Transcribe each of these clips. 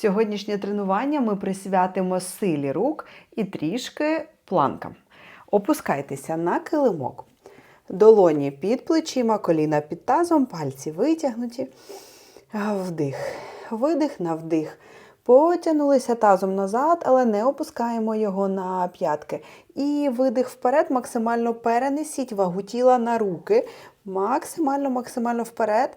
Сьогоднішнє тренування ми присвятимо силі рук і трішки планкам. Опускайтеся на килимок. Долоні під плечима, коліна під тазом, пальці витягнуті. Вдих, видих на вдих. Потягнулися тазом назад, але не опускаємо його на п'ятки. І видих вперед, максимально перенесіть вагу тіла на руки. Максимально, максимально вперед.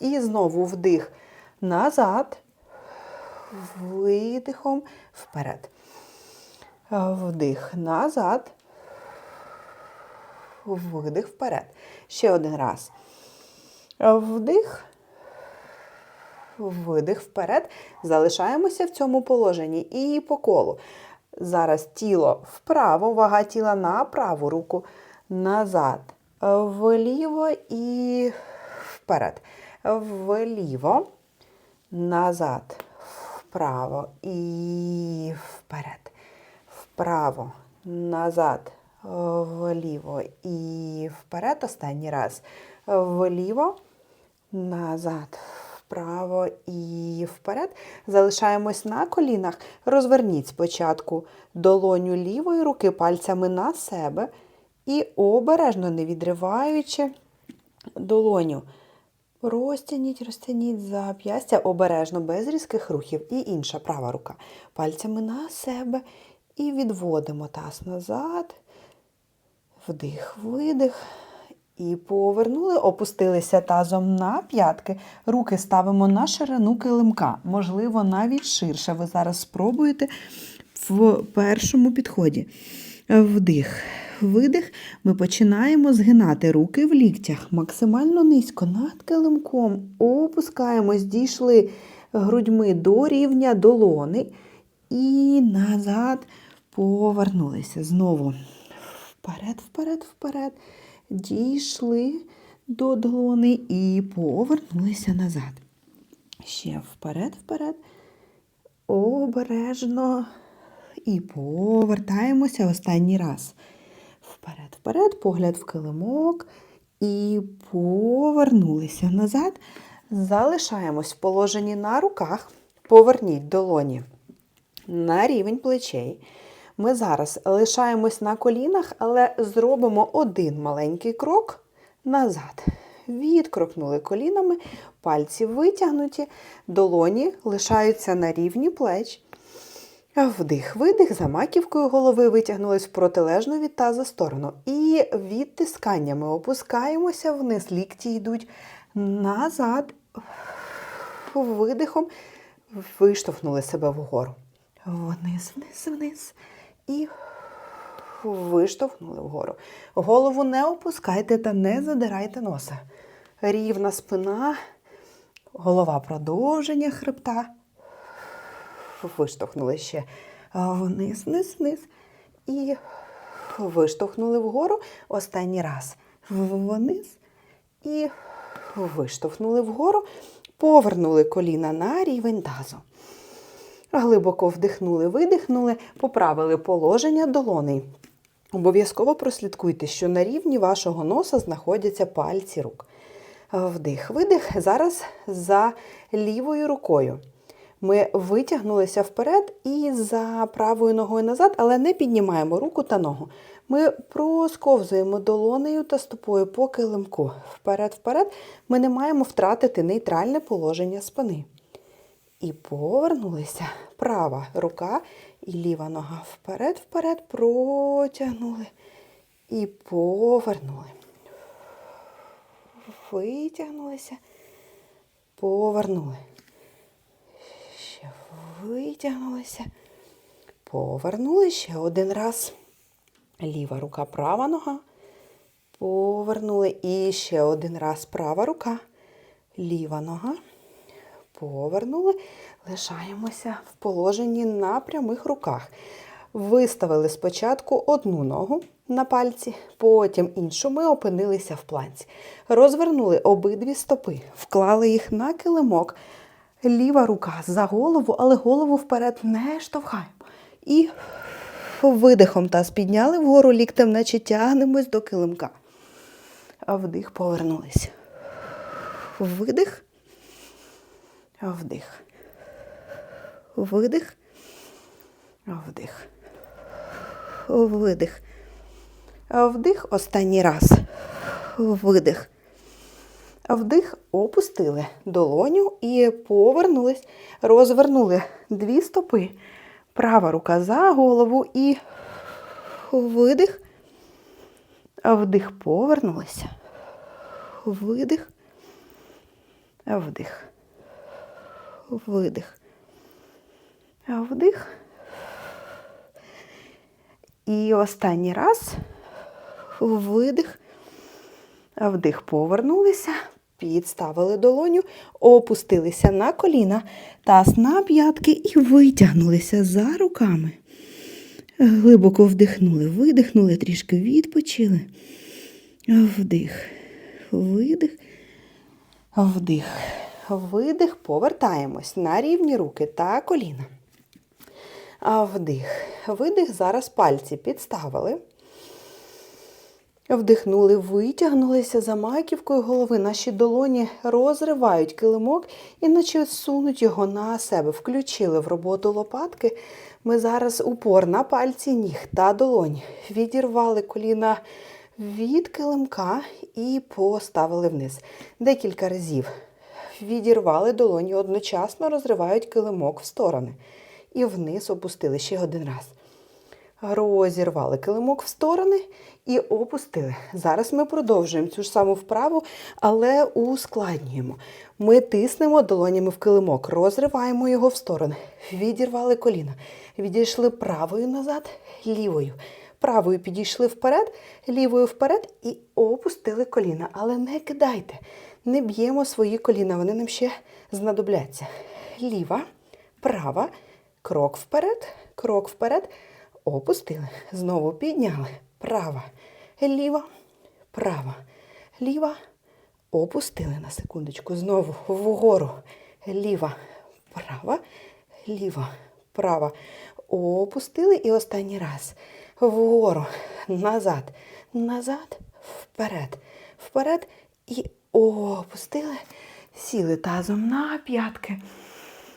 І знову вдих назад. Видихом вперед. Вдих назад. Видих вперед. Ще один раз. Вдих. Видих вперед. Залишаємося в цьому положенні. І по колу. Зараз тіло вправо, вага тіла на праву руку. Назад. Вліво і вперед. Вліво. Назад. Вправо і вперед. Вправо. Назад. Вліво і вперед. Останній раз. Вліво. Назад вправо і вперед. Залишаємось на колінах. Розверніть спочатку долоню лівої руки пальцями на себе і обережно, не відриваючи долоню. Розтягніть, розтягніть зап'ястя обережно, без різких рухів. І інша права рука. Пальцями на себе. І відводимо таз назад. Вдих, видих. І повернули, опустилися тазом на п'ятки. Руки ставимо на ширину килимка. Можливо, навіть ширше. Ви зараз спробуєте в першому підході. Вдих, видих. Ми починаємо згинати руки в ліктях максимально низько над килимком. Опускаємось, дійшли грудьми до рівня долони. І назад повернулися. Знову вперед, вперед, вперед дійшли до долони і повернулися назад. Ще вперед, вперед. Обережно. І повертаємося останній раз. Вперед, вперед, погляд в килимок. І повернулися назад. Залишаємось в положенні на руках. Поверніть долоні на рівень плечей. Ми зараз лишаємось на колінах, але зробимо один маленький крок назад. Відкрокнули колінами, пальці витягнуті, долоні лишаються на рівні плеч. Вдих, видих, за маківкою голови витягнулись в протилежну від таза сторону. І відтисканнями опускаємося вниз, лікті йдуть назад, видихом, виштовхнули себе вгору. Вниз, вниз, вниз. І виштовхнули вгору. Голову не опускайте та не задирайте носа. Рівна спина, голова продовження хребта. Виштовхнули ще вниз, вниз, вниз. І виштовхнули вгору останній раз. Вниз і виштовхнули вгору, повернули коліна на рівень тазу. Глибоко вдихнули, видихнули, поправили положення долоней. Обов'язково прослідкуйте, що на рівні вашого носа знаходяться пальці рук. Вдих, видих. Зараз за лівою рукою. Ми витягнулися вперед і за правою ногою назад, але не піднімаємо руку та ногу. Ми просковзуємо долонею та стопою по килимку. Вперед-вперед ми не маємо втратити нейтральне положення спини. І повернулися. Права рука і ліва нога вперед, вперед, протягнули. І повернули. Витягнулися, повернули. Витягнулися. Повернули ще один раз. Ліва рука, права нога. Повернули. І ще один раз права рука. Ліва нога. Повернули, лишаємося в положенні на прямих руках. Виставили спочатку одну ногу на пальці, потім іншу ми опинилися в планці. Розвернули обидві стопи, вклали їх на килимок. Ліва рука за голову, але голову вперед не штовхаємо. І видихом таз підняли вгору ліктем, наче тягнемось до килимка. А вдих повернулись. Видих. Вдих. видих, вдих, видих, вдих, останній раз, видих. Вдих, опустили долоню і повернулись, розвернули дві стопи. Права рука за голову і видих. Вдих, повернулися. Видих. Вдих. Видих. Вдих. І останній раз. Видих. Вдих, повернулися, підставили долоню, опустилися на коліна, таз на п'ятки і витягнулися за руками. Глибоко вдихнули, видихнули, трішки відпочили. Вдих, видих, вдих, видих, повертаємось на рівні руки та коліна. Вдих, видих, зараз пальці підставили. Вдихнули, витягнулися за маківкою голови. Наші долоні розривають килимок і наче сунуть його на себе. Включили в роботу лопатки. Ми зараз упор на пальці ніг та долонь. Відірвали коліна від килимка і поставили вниз. Декілька разів відірвали долоні, одночасно розривають килимок в сторони. І вниз опустили ще один раз. Розірвали килимок в сторони і опустили. Зараз ми продовжуємо цю ж саму вправу, але ускладнюємо. Ми тиснемо долонями в килимок, розриваємо його в сторони, відірвали коліна, відійшли правою назад, лівою. Правою підійшли вперед, лівою вперед і опустили коліна. Але не кидайте, не б'ємо свої коліна, вони нам ще знадобляться. Ліва, права, крок вперед, крок вперед. Опустили. Знову підняли. Права, ліва, права, ліва. Опустили на секундочку. Знову вгору. Ліва, права, ліва, права. Опустили і останній раз. Вгору, назад, назад, вперед, вперед. І опустили. Сіли тазом на п'ятки.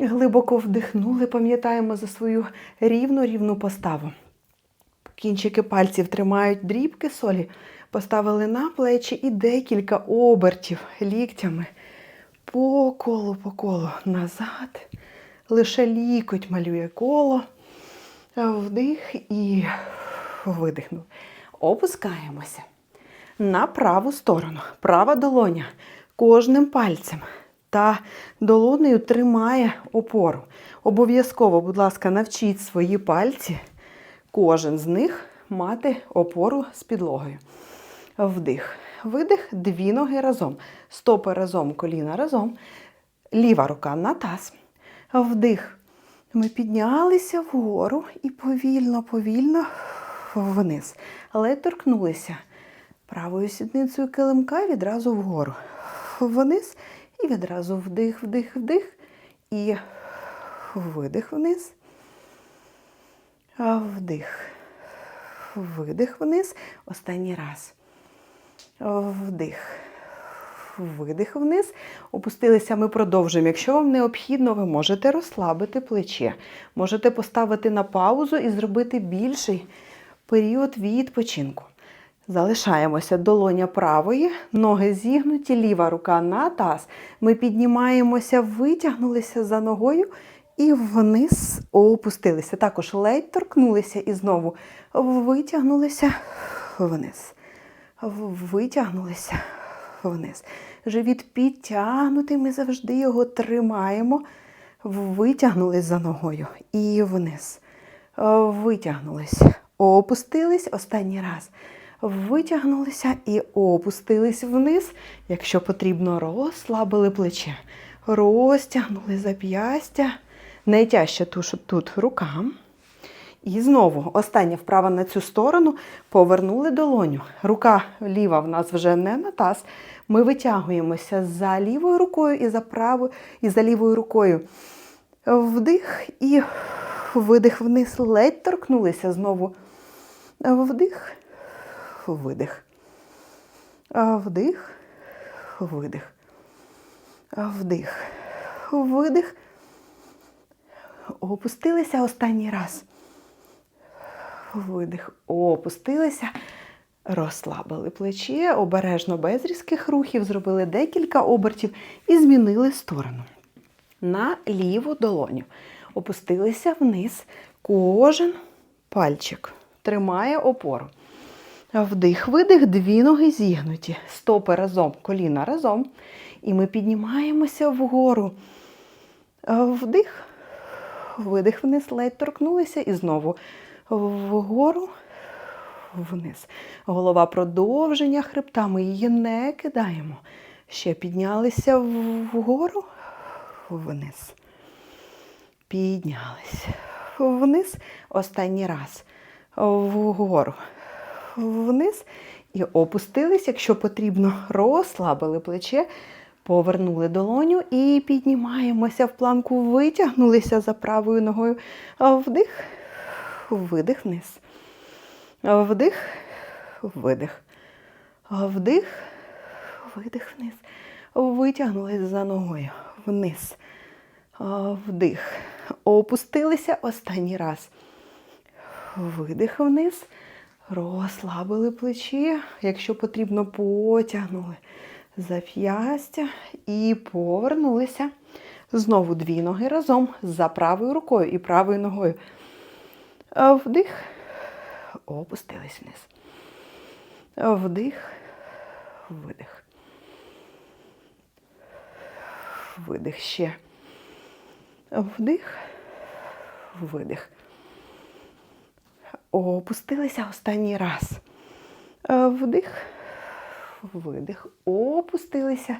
Глибоко вдихнули, пам'ятаємо за свою рівну рівну поставу. Кінчики пальців тримають дрібки солі, поставили на плечі і декілька обертів ліктями по колу, по колу назад. Лише лікоть малює коло. Вдих і видихнув. Опускаємося на праву сторону. Права долоня кожним пальцем та долонею тримає опору. Обов'язково, будь ласка, навчіть свої пальці, кожен з них мати опору з підлогою. Вдих. Видих, дві ноги разом. Стопи разом, коліна разом. Ліва рука на таз. Вдих. Ми піднялися вгору і повільно, повільно вниз. Але торкнулися правою сідницею килимка відразу вгору. Вниз і відразу вдих, вдих, вдих. І видих вниз. Вдих. Видих вниз. Останній раз. Вдих. Видих вниз. Опустилися, ми продовжуємо. Якщо вам необхідно, ви можете розслабити плече. Можете поставити на паузу і зробити більший період відпочинку. Залишаємося долоня правої, ноги зігнуті, ліва рука на таз. Ми піднімаємося, витягнулися за ногою і вниз опустилися. Також ледь торкнулися і знову витягнулися вниз. Витягнулися вниз. Живіт підтягнутий, ми завжди його тримаємо. Витягнулись за ногою і вниз. Витягнулись. Опустились останній раз витягнулися і опустились вниз. Якщо потрібно, розслабили плече. Розтягнули зап'ястя. Найтяжче тут рукам. І знову остання вправа на цю сторону повернули долоню. Рука ліва в нас вже не на таз. Ми витягуємося за лівою рукою і за правою, і за лівою рукою. Вдих і видих вниз. Ледь торкнулися знову. Вдих видих. Вдих, видих. Вдих, видих. Опустилися останній раз. Видих. Опустилися. Розслабили плече, обережно без різких рухів, зробили декілька обертів і змінили сторону. На ліву долоню. Опустилися вниз. Кожен пальчик тримає опору. Вдих, видих, дві ноги зігнуті. Стопи разом, коліна разом. І ми піднімаємося вгору. Вдих, видих вниз, ледь торкнулися і знову вгору, вниз. Голова продовження хребта. Ми її не кидаємо. Ще піднялися вгору, вниз. Піднялися. Вниз. Останній раз. Вгору. Вниз. І опустились, якщо потрібно, розслабили плече, повернули долоню і піднімаємося в планку, витягнулися за правою ногою. Вдих, видих вниз. Вдих, видих. Вдих, видих вниз. Витягнулись за ногою вниз. Вдих. Опустилися останній раз. Видих вниз. Розслабили плечі. Якщо потрібно, потягнули зап'ястя і повернулися. Знову дві ноги разом за правою рукою і правою ногою. Вдих. Опустились вниз. Вдих. Видих. Видих ще. Вдих. Видих. Опустилися останній раз. Вдих. Видих. Опустилися.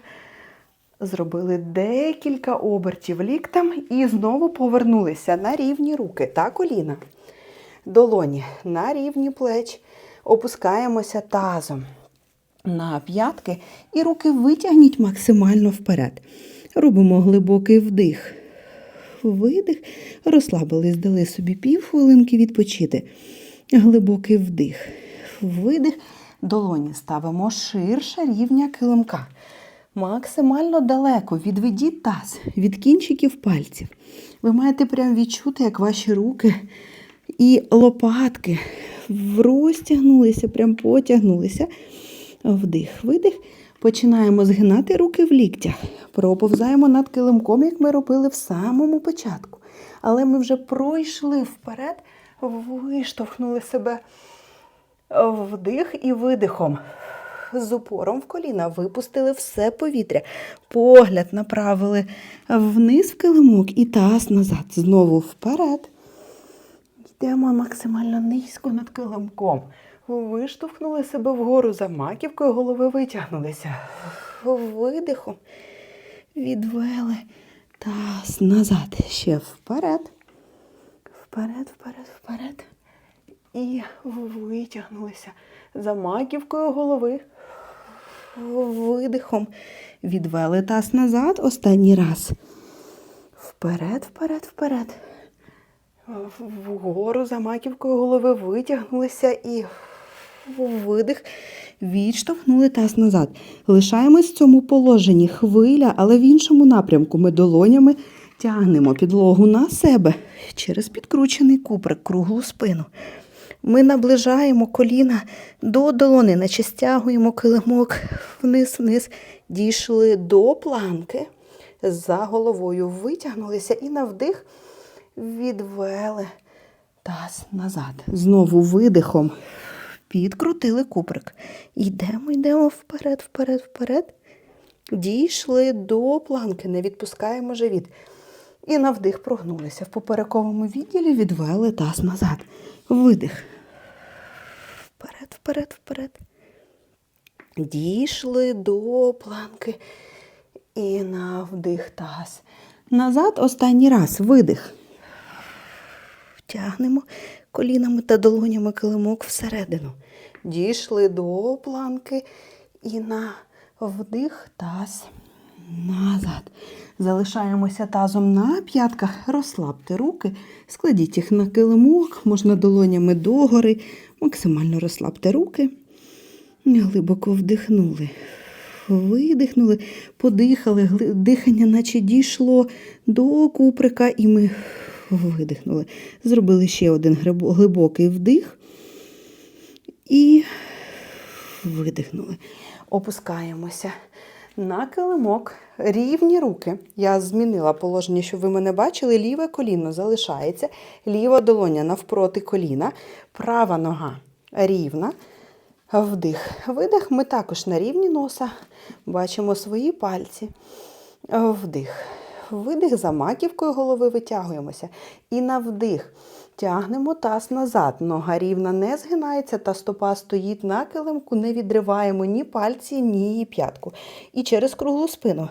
Зробили декілька обертів ліктем і знову повернулися на рівні руки та коліна. Долоні на рівні плеч. Опускаємося тазом на п'ятки і руки витягніть максимально вперед. Робимо глибокий вдих. Видих. Розслабились, дали собі півхвилинки відпочити. Глибокий вдих. Видих. Долоні ставимо ширше рівня килимка. Максимально далеко відведіть таз від кінчиків пальців. Ви маєте прям відчути, як ваші руки і лопатки розтягнулися, прям потягнулися. Вдих, видих. Починаємо згинати руки в ліктях. Проповзаємо над килимком, як ми робили в самому початку. Але ми вже пройшли вперед, виштовхнули себе вдих і видихом. З упором в коліна випустили все повітря. Погляд направили вниз в килимок і таз назад. Знову вперед. Йдемо максимально низько над килимком. Виштовхнули себе вгору за маківкою, голови витягнулися. Видихом відвели таз назад. Ще вперед. Вперед, вперед, вперед. І витягнулися за маківкою голови. Видихом відвели таз назад останній раз. Вперед, вперед, вперед. Вгору за маківкою голови витягнулися і видих. Відштовхнули таз назад. Лишаємось в цьому положенні хвиля, але в іншому напрямку ми долонями тягнемо підлогу на себе через підкручений куприк, круглу спину. Ми наближаємо коліна до долони, наче стягуємо килимок вниз-вниз, дійшли до планки, за головою витягнулися і на вдих відвели таз назад. Знову видихом підкрутили куприк. Йдемо, йдемо вперед, вперед, вперед. Дійшли до планки, не відпускаємо живіт. І на вдих прогнулися. В поперековому відділі відвели таз назад. Видих. Вперед, вперед, вперед. Дійшли до планки. І на вдих таз. Назад останній раз. Видих. Тягнемо колінами та долонями килимок всередину. Дійшли до планки і на вдих таз назад. Залишаємося тазом на п'ятках, розслабте руки, складіть їх на килимок, можна долонями догори, максимально розслабте руки. Глибоко вдихнули. Видихнули, подихали, дихання, наче дійшло до куприка, і ми видихнули. Зробили ще один глибокий вдих і видихнули. Опускаємося на килимок, рівні руки. Я змінила положення, щоб ви мене бачили. Ліве коліно залишається, ліва долоня навпроти коліна, права нога рівна. Вдих, видих. Ми також на рівні носа. Бачимо свої пальці. Вдих. Видих за маківкою голови витягуємося. І на вдих тягнемо таз назад. Нога рівна не згинається, та стопа стоїть на килимку, не відриваємо ні пальці, ні її п'ятку. І через круглу спину.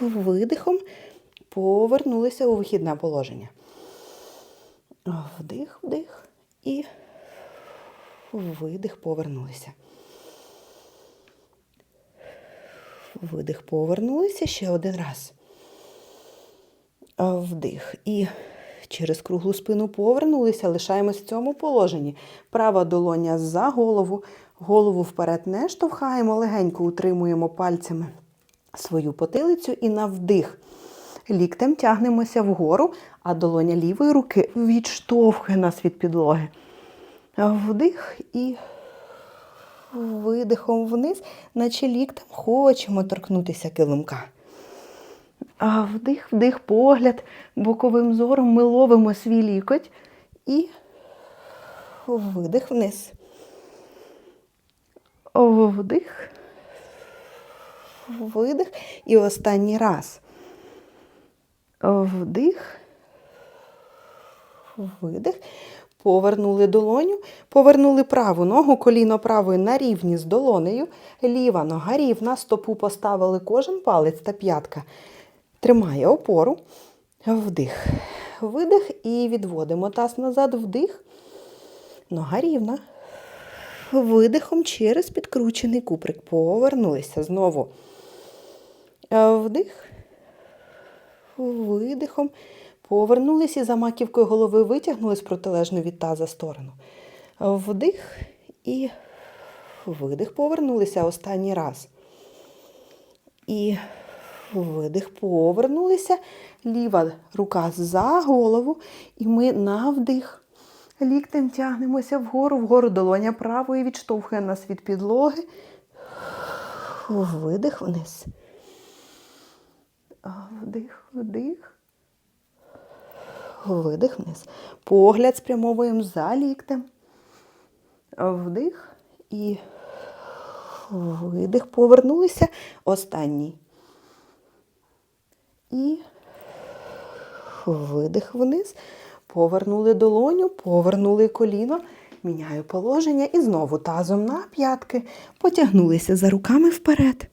Видихом повернулися у вихідне положення. Вдих, вдих і видих, повернулися. Видих, повернулися ще один раз. Вдих. І через круглу спину повернулися, лишаємось в цьому положенні. Права долоня за голову, голову вперед не штовхаємо, легенько утримуємо пальцями свою потилицю і на вдих. Ліктем тягнемося вгору, а долоня лівої руки відштовхує нас від підлоги. Вдих і видихом вниз, наче ліктем хочемо торкнутися килимка. А вдих, вдих, погляд, боковим зором ми ловимо свій лікоть і видих вниз. Вдих, видих. І останній раз. Вдих, видих. Повернули долоню, повернули праву ногу, коліно правої на рівні з долонею, ліва нога рівна, стопу поставили кожен палець та п'ятка. Тримає опору. Вдих. Видих і відводимо таз назад, вдих. Нога рівна. Видихом через підкручений куприк. Повернулися знову. Вдих. Видихом. Повернулися за маківкою голови витягнулись протилежно від таза сторону. Вдих і видих. Повернулися останній раз. І видих. Повернулися. Ліва рука за голову. І ми на вдих. Ліктем тягнемося вгору, вгору долоня правої відштовхує нас від підлоги. Видих вниз. Вдих, вдих. Видих вниз. Погляд спрямовуємо за ліктем. Вдих і видих. Повернулися. Останній. І видих вниз. Повернули долоню, повернули коліно. Міняю положення і знову тазом на п'ятки. Потягнулися за руками вперед.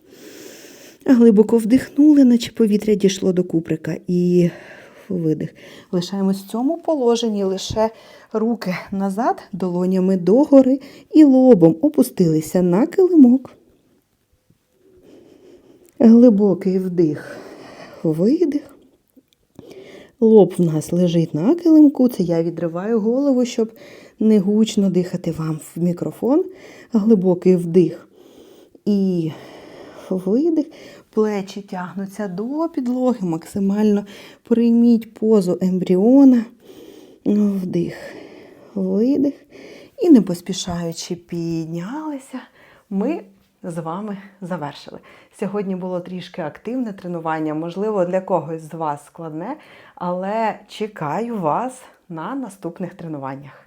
Глибоко вдихнули, наче повітря дійшло до куприка. І видих. Лишаємось в цьому положенні лише руки назад, долонями догори і лобом опустилися на килимок. Глибокий вдих, видих. Лоб в нас лежить на килимку. Це я відриваю голову, щоб не гучно дихати вам в мікрофон. Глибокий вдих і видих. Плечі тягнуться до підлоги, максимально прийміть позу ембріона. Вдих, видих. І не поспішаючи піднялися, ми з вами завершили. Сьогодні було трішки активне тренування, можливо, для когось з вас складне, але чекаю вас на наступних тренуваннях.